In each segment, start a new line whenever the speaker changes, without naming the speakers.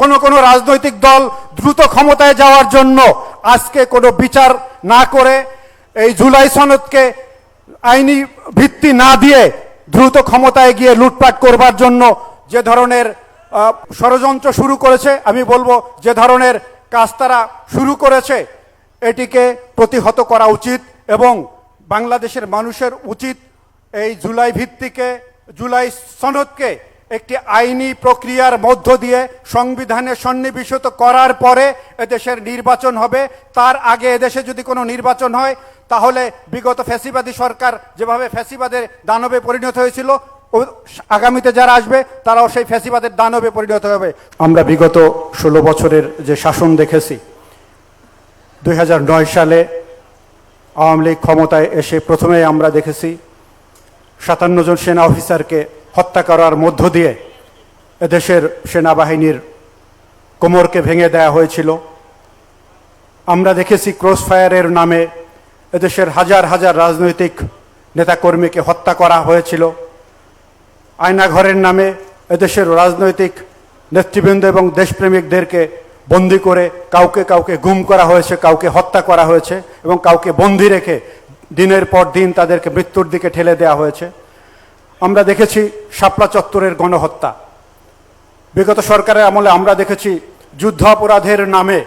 কোন কোন রাজনৈতিক দল দ্রুত ক্ষমতায় যাওয়ার জন্য আজকে কোনো বিচার না করে এই জুলাই সনদকে আইনি ভিত্তি না দিয়ে দ্রুত ক্ষমতায় গিয়ে লুটপাট করবার জন্য যে ধরনের ষড়যন্ত্র শুরু করেছে, আমি বলব যে ধরনের কাজ তারা শুরু করেছে, এটিকে প্রতিহত করা উচিত এবং বাংলাদেশের মানুষের উচিত এই জুলাই ভিত্তিকে, জুলাই সনদকে একটি আইনি প্রক্রিয়ার মধ্য দিয়ে সংবিধানে সন্নিবেশিত করার পরে এদেশের নির্বাচন হবে। তার আগে এদেশে যদি কোনো নির্বাচন হয়, তাহলে বিগত ফ্যাসিবাদী সরকার যেভাবে ফ্যাসিবাদের দানবে পরিণত হয়েছিল আগামীতে যারা আসবে, তারাও সেই ফ্যাসিবাদের দানবে পরিণত হবে। আমরা বিগত ষোলো বছরের যে শাসন দেখেছি দু হাজার নয় সালে আওয়ামী লীগ ক্ষমতায় এসে প্রথমে আমরা দেখেছি, সাতান্ন জন সেনা অফিসারকে হত্যা করার মধ্য দিয়ে এদেশের সেনাবাহিনীর কোমরকে ভেঙে দেওয়া হয়েছিল। আমরা দেখেছি ক্রস ফায়ারের নামে এদেশের হাজার হাজার রাজনৈতিক নেতাকর্মীকে হত্যা করা হয়েছিল। আয়নাঘরের নামে এদেশের রাজনৈতিক নেতৃবৃন্দ এবং দেশপ্রেমিকদেরকে বন্দি করে কাউকে কাউকে গুম করা হয়েছে, কাউকে হত্যা করা হয়েছে এবং কাউকে বন্দি রেখে দিনের পর দিন তাদেরকে মৃত্যুর দিকে ঠেলে দেওয়া হয়েছে। আমরা দেখেছি শাপলা চত্বরের গণহত্যা। বিগত সরকারের আমলে আমরা দেখেছি যুদ্ধ অপরাধের নামে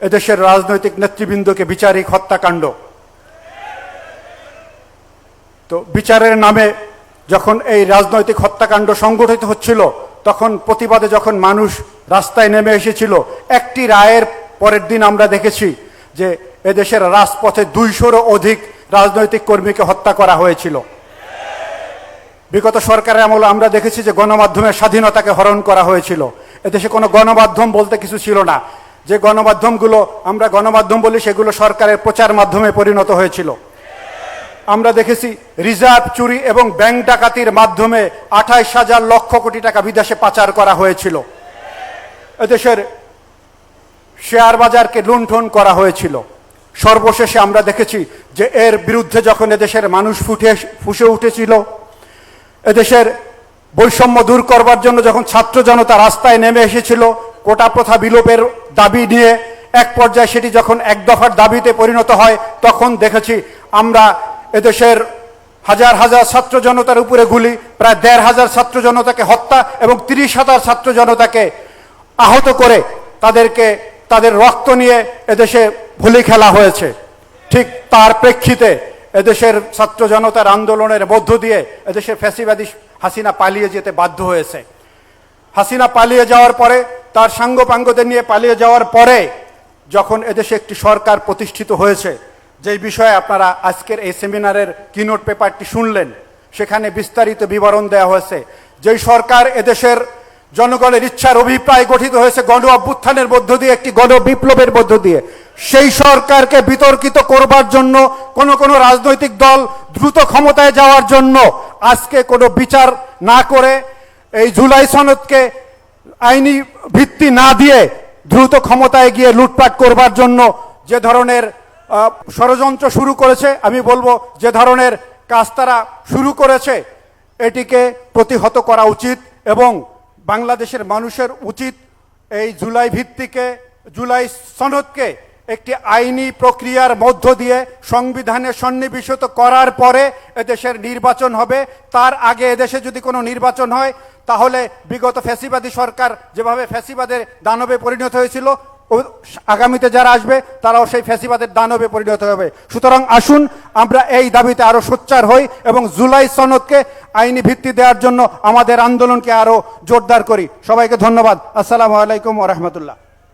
এদেশের রাজনৈতিক নেতৃবৃন্দকে বিচারিক হত্যাকাণ্ড। তো বিচারের নামে যখন এই রাজনৈতিক হত্যাকাণ্ড সংগঠিত হচ্ছিল, তখন প্রতিবাদে যখন মানুষ রাস্তায় নেমে এসেছিল, একটি রায়ের পরের দিন আমরা দেখেছি যে এদেশের রাজপথে দুইশোরও অধিক রাজনৈতিক কর্মীকে হত্যা করা হয়েছিল। বিগত সরকারের আমলে আমরা দেখেছি যে গণমাধ্যমের স্বাধীনতাকে হরণ করা হয়েছিল। এদেশে কোনো গণমাধ্যম বলতে কিছু ছিল না। যে গণমাধ্যমগুলো আমরা গণমাধ্যম বলি, সেগুলো সরকারের প্রচার মাধ্যমে পরিণত হয়েছিল। আমরা দেখেছি রিজার্ভ চুরি এবং ব্যাংক ডাকাতির মাধ্যমে আঠাইশ হাজার লক্ষ কোটি টাকা বিদেশে পাচার করা হয়েছিল। এদেশের শেয়ার বাজারকে লুণ্ঠন করা হয়েছিল। সর্বশেষে আমরা দেখেছি যে এর বিরুদ্ধে যখন এদেশের মানুষ ফুটে, ফুসে উঠেছিল এদেশের বৈষম্য দূর করবার জন্য যখন ছাত্র জনতা রাস্তায় নেমে এসেছিল, কোটা প্রথা বিলোপের দাবি নিয়ে এক পর্যায়ে সেটি যখন এক দফার দাবিতে পরিণত হয়, তখন দেখেছি আমরা এদেশের হাজার হাজার ছাত্র জনতার উপরে গুলি, প্রায় দেড় হাজার ছাত্র জনতাকে হত্যা এবং তিরিশ হাজার ছাত্র জনতাকে আহত করে তাদেরকে, তাদের রক্ত নিয়ে এদেশে ভুলি খেলা হয়েছে। ঠিক তার প্রেক্ষিতে এদেশের ছাত্র জনতার আন্দোলনের মধ্য দিয়ে এদেশের ফ্যাসিবাদী হাসিনা পালিয়ে যেতে বাধ্য হয়েছে। হাসিনা পালিয়ে যাওয়ার পরে, তার সাঙ্গপাঙ্গদের নিয়ে পালিয়ে যাওয়ার পরে যখন এদেশে একটি সরকার প্রতিষ্ঠিত হয়েছে, যেই বিষয়ে আপনারা আজকের এই সেমিনারের কিনোট পেপারটি শুনলেন, সেখানে বিস্তারিত বিবরণ দেওয়া হয়েছে। যেই সরকার এদেশের জনগণের ইচ্ছার অভিপ্রায় গঠিত হয়েছে গণ অভ্যুত্থানের মধ্য দিয়ে, একটি গণ বিপ্লবের মধ্য দিয়ে সেই সরকারকে বিতর্কিত করবার জন্য কোন কোন রাজনৈতিক দল দ্রুত ক্ষমতায় যাওয়ার জন্য আজকে কোনো বিচার না করে এই জুলাই সনদকে আইনি ভিত্তি না দিয়ে দ্রুত ক্ষমতায় গিয়ে লুটপাট করবার জন্য যে ধরনের ষড়যন্ত্র শুরু করেছে, আমি বলব যে ধরনের কাজ তারা শুরু করেছে, এটিকে প্রতিহত করা উচিত এবং বাংলাদেশের মানুষের উচিত এই জুলাই ভিত্তিকে, জুলাই সনদকে একটি আইনি প্রক্রিয়ার মধ্য দিয়ে সংবিধানে সন্নিবেশিত করার পরে এদেশের নির্বাচন হবে। তার আগে এদেশে যদি কোনো নির্বাচন হয়, তাহলে বিগত ফ্যাসিবাদী সরকার যেভাবে ফ্যাসিবাদের দানবে পরিণত হয়েছিল আগামীতে যারা আসবে, তারাও সেই ফ্যাসিবাদের দানবে পরিণত হবে। সুতরাং আসুন, আমরা এই দাবিতে আরও সোচ্চার হই এবং জুলাই সনদকে আইনি ভিত্তি দেওয়ার জন্য আমাদের আন্দোলনকে আরও জোরদার করি। সবাইকে ধন্যবাদ। আসসালামু আলাইকুম ওরহমতুল্লাহ